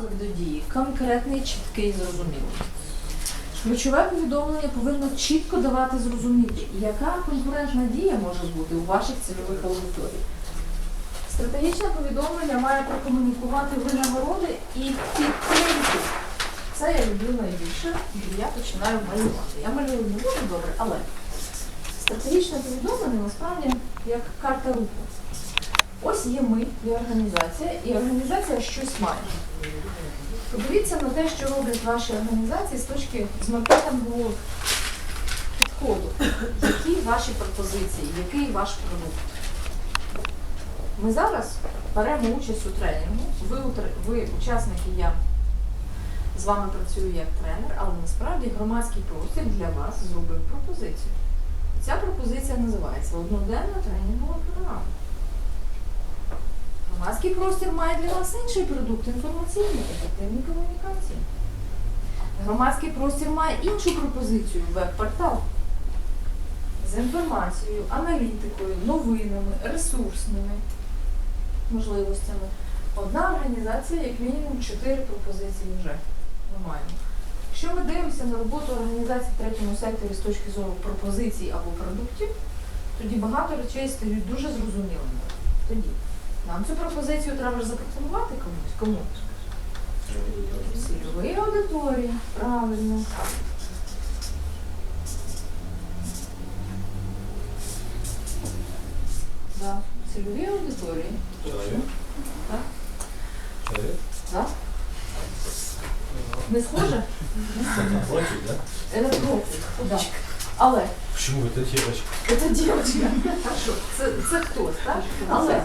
заклик до дії, конкретний, чіткий, зрозумілий. Ключове повідомлення повинно чітко давати зрозуміти, яка конкурентна дія може бути у ваших цільових аудиторій. Стратегічне повідомлення має прокомунікувати винагороди і підтримку. Це я люблю найбільше, і я починаю малювати. Я малюю не дуже добре, але стратегічне повідомлення насправді як карта руху. Ось є ми, є організація, і організація щось має. Подивіться на те, що роблять ваші організації з точки з маркетингового підходу. Які ваші пропозиції, який ваш продукт? Ми зараз беремо участь у тренінгу. Ви, ви учасники, я з вами працюю як тренер, але насправді громадський простір для вас зробив пропозицію. Ця пропозиція називається одноденна тренінгова програма. Громадський простір має для вас інший продукт інформаційний, ефективні комунікації. Громадський простір має іншу пропозицію веб-портал з інформацією, аналітикою, новинами, ресурсними можливостями. Одна організація, як мінімум, чотири пропозиції вже ми маємо. Якщо ми дивимося на роботу організацій в третьому секторі з точки зору пропозицій або продуктів, тоді багато речей стають дуже зрозумілими. Тоді нам цю пропозицію треба ж запропонувати комусь. Кому? Цільовій аудиторії, правильно. Да. Цільовій аудиторії. Так? Да? Не схоже? Да? Профіль. Да. Але Почему это девочка? це дівчинка. Це, це хтось, так? Але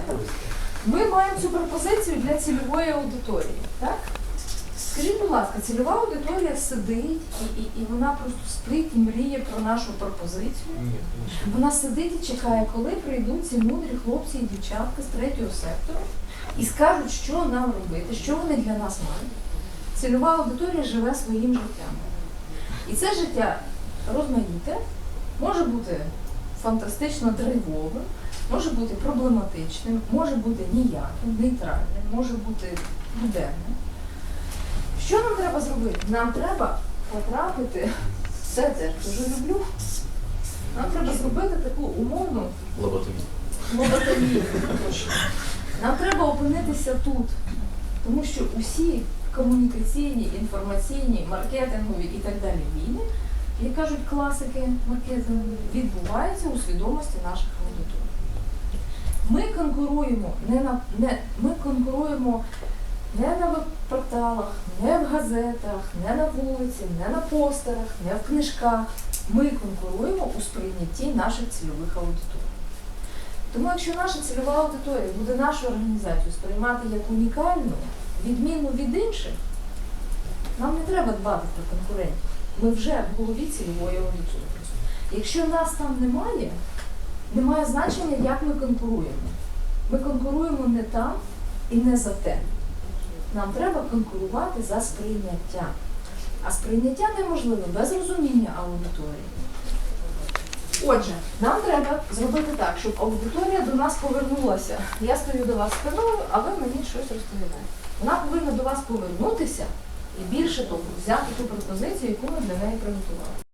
ми маємо цю пропозицію для цільової аудиторії, так? Скажіть, будь ласка, цільова аудиторія сидить і, і, і вона просто спить і мріє про нашу пропозицію. Вона сидить і чекає, коли прийдуть ці мудрі хлопці і дівчатка з третього сектору і скажуть, що нам робити, що вони для нас мають. Цільова аудиторія живе своїм життям. І це життя розмаїте, може бути фантастично драйвовим, може бути проблематичним, може бути ніяким, нейтральним, може бути буденним. Що нам треба зробити? Нам треба потрапити, все це я дуже люблю. Нам треба зробити таку умовну Лоботомия. лоботомію. Нам треба опинитися тут, тому що усі комунікаційні, інформаційні, маркетингові і так далі війни, як кажуть класики маркетингу, відбуваються у свідомості наших аудиторій. Ми конкуруємо не на не ми конкуруємо не на веб-порталах, не в газетах, не на вулиці, не на постерах, не в книжках. Ми конкуруємо у сприйнятті наших цільових аудиторій. Тому якщо наша цільова аудиторія буде нашу організацію сприймати як унікальну, відмінну від інших, нам не треба дбати про конкурентів. Ми вже в голові цільової аудиторії. Якщо нас там немає, немає значення, як ми конкуруємо. Ми конкуруємо не там і не за те. Нам треба конкурувати за сприйняття. А сприйняття неможливе без розуміння аудиторії. Отже, нам треба зробити так, щоб аудиторія до нас повернулася. Я стою до вас спиною, а ви мені щось розповідаєте. Вона повинна до вас повернутися і більше того, взяти ту пропозицію, яку ми для неї приготували.